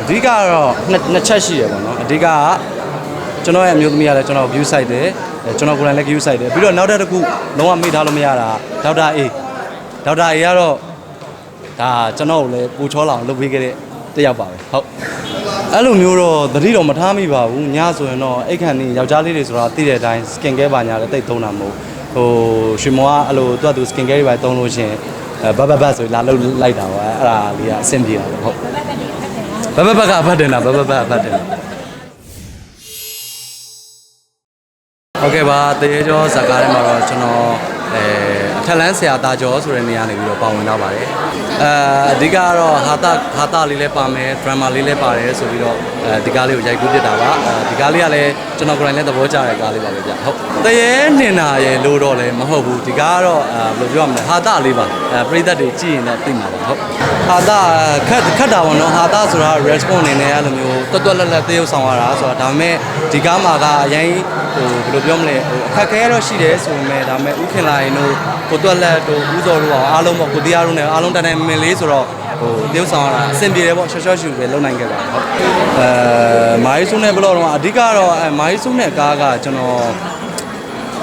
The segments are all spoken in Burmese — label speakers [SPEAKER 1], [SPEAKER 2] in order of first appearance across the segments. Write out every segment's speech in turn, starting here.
[SPEAKER 1] အဓိကကတော့နှစ်နှစ်ချက်ရှိရပါတော့အဓိကကကျွန်တော်ရဲ့အမျိုးသမီးကလည်းကျွန်တော် view site တယ်အဲကျွန်တော်ကိုယ်တိုင်လည်း view site တယ်ပြီးတော့နောက်တစ်ခုလုံးဝမေ့ထားလို့မရတာဒေါက်တာ A ဒေါက်တာ A ကတော့ဒါကျွန်တော်ကိုလည်းပူချောလာအောင်လုပ်ပေးခဲ့တဲ့တစ်ယောက်ပါပဲဟုတ်အဲ့လိုမျိုးတော့သတိတော့မထားမိပါဘူးညဆိုရင်တော့အိတ်ခန့်နေယောက်ျားလေးတွေဆိုတာသိတဲ့အတိုင်း skin care ပါညာလည်းတိတ်သုံးတာမဟုတ်ဟိုရွှေမောကအဲ့လိုသူကသူ skin care တွေပါသုံးလို့ရှရင်အဲဘတ်ဘတ်ဘတ်ဆိုလာလုပ်လိုက်တာပါအဲ့ဒါလေးကအဆင်ပြေတာပေါ့ဟုတ် ဘဘဘကဖတ်တင်တာဘဘဘဖတ်တင်တာဟုတ်ကဲ့ပါတရေကျော်ဇာကားထဲမှာတော့ကျွန်တော်အဲ ထက်လန်းဆရာသားကျော်ဆိုတဲ့နေရာနေပြီးတော့ပါဝင်တော့ပါတယ်အဲအဓိကကတော့ဟာတာဟာတာလေးလည်းပါမယ်ဒရမာလေးလည်းပါတယ်ဆိုပြီးတော့အဲဒီကားလေးကိုရိုက်ကူးပြစ်တာပါအဲဒီကားလေးကလည်းကျွန်တော်ကိုယ်တိုင်လည်းသဘောကျတဲ့ကားလေးပါပဲဗျဟုတ်တရေနင်နာရဲ့လို့တော့လည်းမဟုတ်ဘူးဒီကားကတော့အဲဘယ်လိုပြောရမလဲဟာတာလေးပါအဲပရိသတ်တွေကြည့်ရင်တော့သိမှာပါဟုတ်ဟာတာခက်ခက်တာပေါ့နော်ဟာတာဆိုတာ response အနေနဲ့အဲ့လိုမျိုးတွတ်တွတ်လက်လက်သေုပ်ဆောင်ရတာဆိုတာဒါပေမဲ့ဒီကားမှာကအရင်ဟိုဘယ်လိုပြောမလဲဟိုအခက်ခဲတော့ရှိတယ်ဆိုပေမဲ့ဒါပေမဲ့ဥခင်လာရင်တို့ကိုတွက်လက်တို့ဥစော်တို့အောင်အားလုံးပေါ့ကိုတရားတို့နဲ့အားလုံးတန်တန်မင်လေးဆိုတော့ဟိုသေုပ်ဆောင်ရတာအဆင်ပြေတယ်ပေါ့ရှော့ရှော့ရှူပဲလုံနိုင်ခဲ့ပါဟုတ်အဲမာရီဆုနဲ့ဘလော့တော့အဓိကတော့အဲမာရီဆုနဲ့ကားကကျွန်တော်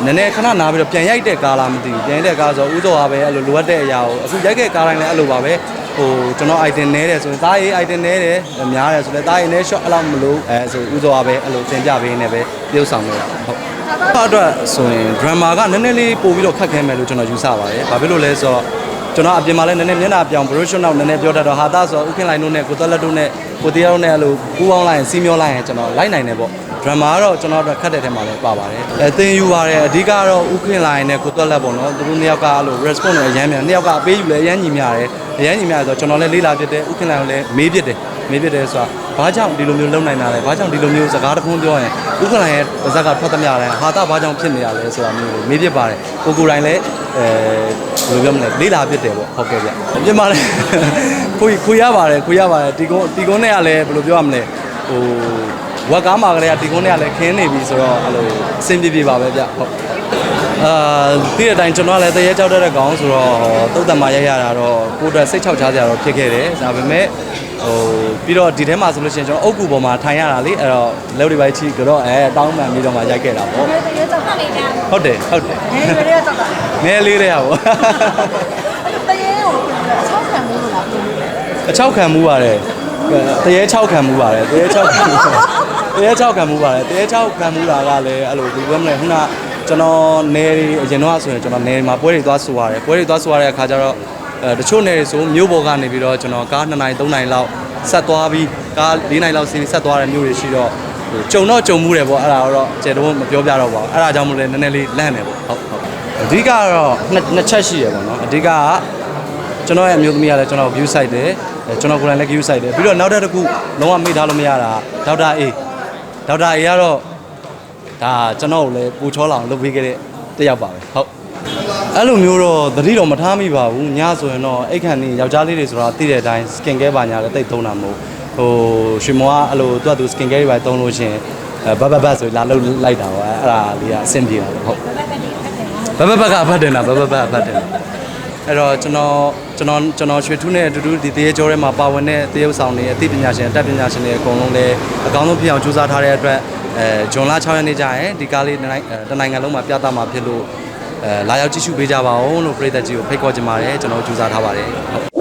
[SPEAKER 1] နည်းနည်းခဏနားပြီးတော့ပြန်ရိုက်တဲ့ကားလားမသိဘူးပြန်ရိုက်တဲ့ကားဆိုဥသောပါပဲအဲ့လိုလိုအပ်တဲ့အရာကိုအခုရိုက်ခဲ့ကားတိုင်းလည်းအဲ့လိုပါပဲဟိုကျွန်တော် item နဲတယ်ဆိုရင်တားရေး item နဲတယ်များတယ်ဆိုလည်းတားရေးနဲ shot အဲ့လောက်မလို့အဲဆိုဥသောပါပဲအဲ့လိုသင်ပြပေးနေပဲပြုတ်ဆောင်နေတာဟုတ် အဲ့အတွက်ဆိုရင် drama ကနည်းနည်းလေးပို့ပြီးတော့ခက်ခဲမယ်လို့ကျွန်တော်ယူဆပါတယ်ဘာဖြစ်လို့လဲဆိုတော့ကျွန်တော်အပြင်မှာလည်းနည်းနည်းမျက်နှာပြောင် brush နောက်နည်းနည်းပြောတတ်တော့ဟာတာဆိုတော့ဥခင်လိုင်းတို့နဲ့ကိုသက်လက်တို့နဲ့ကိုတရားတို့နဲ့အဲ့လိုပူးပေါင်းလိုက်ရင်စီးမျောလိုက်ရင်ကျွန်တော်လိုက်နိုင်တယ်ပေါ့ drama ကတော့ကျွန်တော်တို့ခတ်တဲ့ထဲမှာလည်းပါပါတယ်အဲသင်ယူပါတယ်အဓိကတော့ဥခင်လိုင်းနဲ့ကိုသက်လက်ပေါ့နော်သူတို့နှစ်ယောက်ကအဲ့လို response နဲ့အရမ်းမြန်နှစ်ယောက်ကအပေးယူလဲအရမ်းညီမျှတယ်အရမ်းညီမျှဆိုတော့ကျွန်တော်လည်းလေးလာဖြစ်တယ်ဥခင်လိုင်းကိုလည်းမေးဖြစ်တယ် မေးဖြစ်တယ်ဆိုတာဘာကြောင့်ဒီလိုမျိုးလုံနိုင်တာလဲဘာကြောင့်ဒီလိုမျိုးစကားတစ်ခုပြောရင်ဥခင်လိုင်းရဲ့ပါဇက်ကထွက်သမျှလဲဟာတာဘာကြောင့်ဖြစ်နေရလဲဆိုတာမျိုးကိုမေးဖြစ်ပါတယ်ကိုကိုယ်တိုင်လည်းအဲဘယ်လိုပြောမလဲလေးလာဖြစ်တယ်ပေါ့ဟုတ်ကဲ့ဗျအပြင်မှာလည်းခွေခွေရပါတယ်ခွေရပါတယ်တီကုန်းတီကုန်းနဲ့ကလည်းဘယ်လိုပြောရမလဲဟိုဝက်ကားမှာကလေးကဒီကုန်းတွေကလည်းခင်းနေပြီဆိုတော့အဲ့လိုအဆင်ပြေပြေပါပဲဗျဟုတ် အာဒီအတိုင်းကျွန်တော်ကလည်းတရေကြောက်တတ်တဲ့ကောင်ဆိုတော့တုတ်တံမှာရိုက်ရတာတော့ကိုယ်အတွက်စိတ်ချောက်ချားစရာတော့ဖြစ်ခဲ့တယ်ဒါပေမဲ့ဟိုပြီးတော့ဒီထဲမှာဆိုလို့ရှိရင်ကျွန်တော်အုတ်ကူပေါ်မှာထိုင်ရတာလေအဲ့တော့လက်တွေပိုင်းချီကတော့အဲတောင်းပန်ပြီးတော့မှရိုက်ခဲ့တာပေါ့
[SPEAKER 2] ဒီလိုကြောက်တာလေးနဲ့
[SPEAKER 1] ဟုတ်တယ်ဟုတ်တယ်
[SPEAKER 2] ငယ်ရွယ်တွေကကြောက်တာ
[SPEAKER 1] နည်းလေးတဲ့ဟာပေါ့
[SPEAKER 2] တရေကိုဆောက်ခံလို့လားပြောလို့လဲ
[SPEAKER 1] အချောက်ခံမှုပါတယ်တရေ6ခံမှုပါတယ်တရေ6ခံမှုတရေ6ခံမှုပါတယ်တရေ6ခံမှုတာကလည်းအဲ့လိုဒီဘယ်မလဲခုနကျွ န်တော်နယ်တွေအရင်တော့ဆိုရင်ကျွန်တော်နယ်မှာပွဲတွေသွားဆိုရတယ်ပွဲတွေသွားဆိုရတဲ့အခါကျတော့အဲတချို့နယ်တွေဆိုမြို့ပေါ်ကနေပြီးတော့ကျွန်တော်ကား2နိုင်3နိုင်လောက်ဆက်သွားပြီးကား4နိုင်လောက်စီးပြီးဆက်သွားတဲ့မြို့တွေရှိတော့ဟိုကြုံတော့ကြုံမှုတယ်ပေါ့အဲ့ဒါတော့ကျေတော့မပြောပြတော့ပါဘူးအဲ့ဒါကြောင့်မလို့လည်းနည်းနည်းလေးလန့်တယ်ပေါ့ဟုတ်ဟုတ်အဓိကကတော့နှစ်နှစ်ချက်ရှိရပေါ့နော်အဓိကကကျွန်တော်ရဲ့အမျိုးသမီးကလည်းကျွန်တော် view site တယ်အဲကျွန်တော်ကိုယ်တိုင်လည်း view site တယ်ပြီးတော့နောက်တစ်ခုလုံးဝမေ့ထားလို့မရတာဒေါက်တာ A ဒေါက်တာ A ကတော့ ဒါကျွန်တော်ကိုလည်းပူချောလာအောင်လုပ်ပေးခဲ့တဲ့တစ်ယောက်ပါပဲဟုတ်အဲ့လိုမျိုးတော့သတိတော့မထားမိပါဘူးညဆိုရင်တော့အိတ်ခန့်နေယောက်ျားလေးတွေဆိုတာသိတဲ့အတိုင်း skin care ပါညာလည်းတိတ်သုံးတာမဟုတ်ဟိုရွှေမောကအဲ့လိုသူကသူ skin care တွေပါသုံးလို့ရှရင်အဲဘတ်ဘတ်ဘတ်ဆိုလာလုပ်လိုက်တာပေါ့အဲ့ဒါလေးကအဆင်ပြေတာပေါ့ဟုတ်
[SPEAKER 2] ဘက်ကနေဖက်တယ်နော်
[SPEAKER 1] ဘဘဘကဖတ်တယ်လားဘဘဘကဖတ်တယ်လားအဲ့တော့ကျွန်တော်ကျွန်တော်ကျွန်တော်ရွှေထူးနဲ့အတူတူဒီတရေကျော်ထဲမှာပါဝင်တဲ့တရုပ်ဆောင်တွေအသိပညာရှင်အတတ်ပညာရှင်တွေအကုန်လုံးလည်းအကောင်းဆုံးဖြစ်အောင်ကြိုးစားထားတဲ့အတွက် အဲဂျွန်လ6ရက်နေ့ကျရင်ဒီကားလေးတစ်နိုင်အဲတစ်နိုင်ငံလုံးမှာပြသမှာဖြစ်လို့အဲလာရောက်ကြည့်ရှုပေးကြပါဦးလို့ပြည်သက်ကြီးကိုဖိတ်ခေါ်ချင်ပါတယ်ကျွန်တော်ကြိုးစားထားပါတယ်